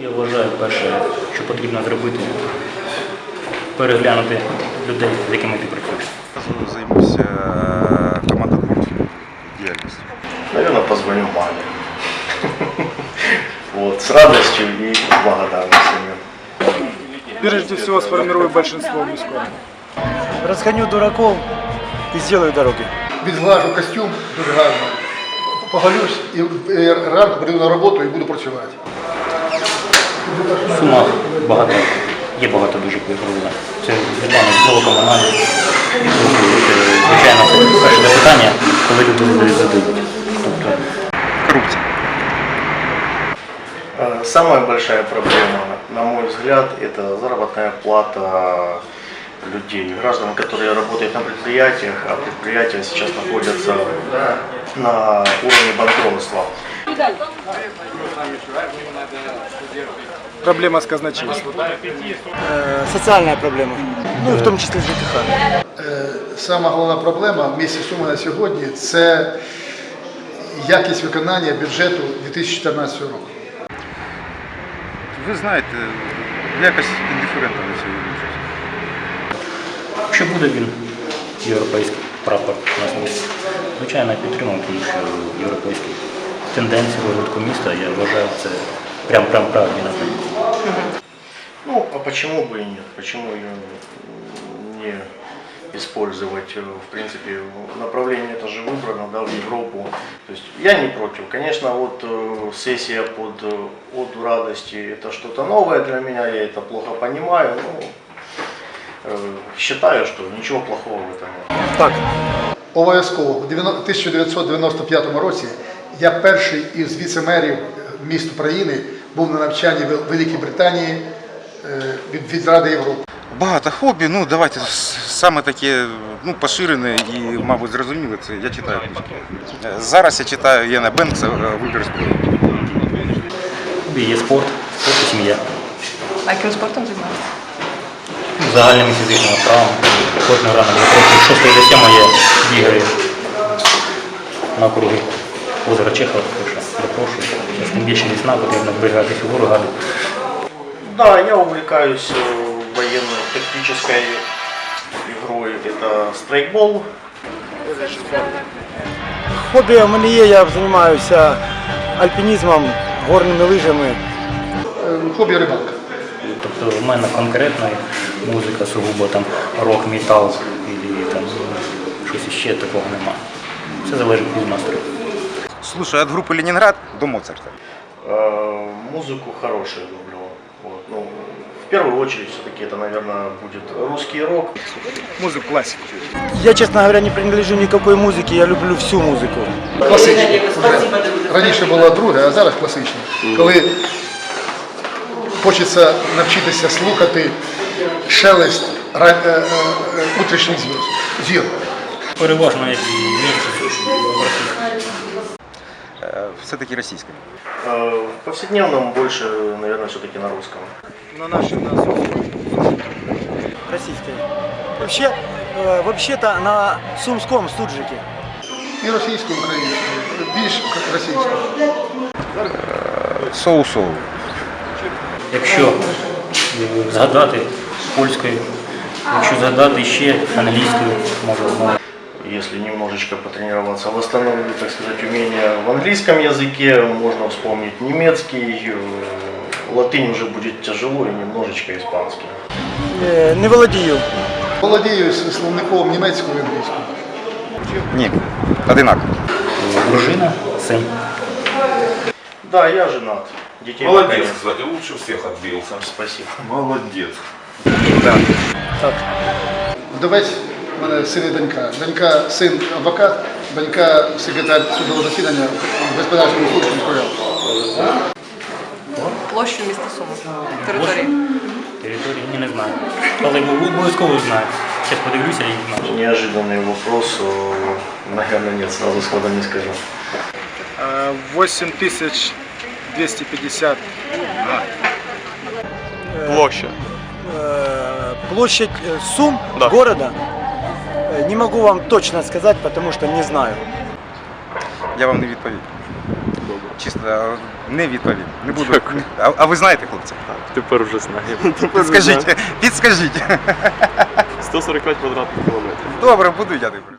Я вважаю, перше, що потрібно зробити, переглянути людей, з якими ти працюєш. Займуся с радостью и с благодарностью. Прежде всего сформирую большинство мужское. Разгоню дураков и сделаю дороги. відглажу костюм дуже гарно, поголюсь і е, ранку прийду на роботу і буду працювати. В Сумах багато, є багато дуже поігрових. Це, звичайно, слово комунальне. Звичайно, це перше запитання, коли люди задають. Самая большая проблема, на мой взгляд, это заработная плата людей, граждан, которые работают на предприятиях, а предприятия сейчас находятся на уровне банкротства. Проблема с казначейством. Э, социальная проблема. Ну и в том числе ЖКХ. Е, Сама головна проблема в місті Суми на сьогодні це якість виконання бюджету 2014 року. Ви знаєте, я якось індиферентно до цього відношусь. якщо буде він європейський прапор на місці, звичайно, я підтримую, тому що європейські тенденції розвитку міста, я вважаю, це прям прям правильні напрямки. Ну, а почему бы и нет? Почему ее не использовать? Э, В принципе, направление это же выбрано, да, в Европу. То есть я не против. Конечно, вот э, сессия под э, «Оду радости» это что-то новое для меня, я это плохо понимаю. Ну, э, считаю, что ничего плохого в этом нет. Так, Обов'язково у 1995 році я перший із віце-мерів е, міст України був на навчанні в Великій Британії е, від, від Ради Європи. Багато хобі, ну давайте саме таке ну, поширене і, мабуть, зрозуміле, це я читаю книжки. Е, Зараз я читаю Єна Бенкса е, «Вибір зброї». Хобі Є спорт, спорт і сім'я. А яким спортом займаєтесь? Загальними фізичними вправами. Кожного ранок років 6 до 7 я бігаю на округи озера Чехова, запрошую. Більше весна, потрібно зберігати фігуру гарно. Да, я увлекаюсь э, военной тактической игрой. Это страйкбол. хобі у мене є, я займаюся альпінізмом, горними лижами. Е, Хобі рибалка. Тобто в мене конкретна музика, сугубо там рок, метал і там щось іще такого нема. Все залежить від настрою. Слушай, від групи Ленінград до Моцарта. Э, Музыку хорошую люблю. Вот, ну, в первую очередь все-таки это, наверное, будет русский рок. Музыку классику. Я, честно говоря, не принадлежу никакой музыке, я люблю всю музыку. Класичні. вже. Раніше було друге, а зараз класичні. Коли хочеться навчитися слухати шелест ра- е, е, е, утрішніх зв'язок. Зір. Переважно як і місці. Е, Все-таки російська. Э, В повседневном больше, наверное, все-таки на русском. На нашем на Российской. Вообще, э, вообще-то на Сумском суджике. І російською, і українською. Більш російською. Соу-соу. Якщо е, згадати польською, якщо згадати ще англійською, може ну, Если немножечко потренироваться, восстановить, так сказать, умения в английском языке, можно вспомнить немецкий, э, латынь уже будет тяжело и немножечко испанский. Э, не володію. Володію з словником німецькою і англійською. Ні, одинаково. дружина, син. Да, я женат. Детей пока Молодец, нет. кстати, лучше всех отбился. Спасибо. Молодец. Вдовець у мене син і донька. Донька син адвокат, донька секретар судового засідання в господарському службі міської ради. Площу міста Суми. Території. Території ні, не знаю. Але обов'язково знаю. Зараз подивлюся і знаю. Неожиданный вопрос, э, наверное, нет, сразу сходу не скажу. Э, 8250 Площа. Э, Площадь э, Сум Да. города э, не могу вам точно сказать, потому что не знаю. Я вам не відповім. Чисто не відповім. Не буду. А, а ви знаєте, хлопці? Тепер вже знаю. Підскажіть, підскажіть. 145 квадратних кілометрів. Добре, буду я тепер.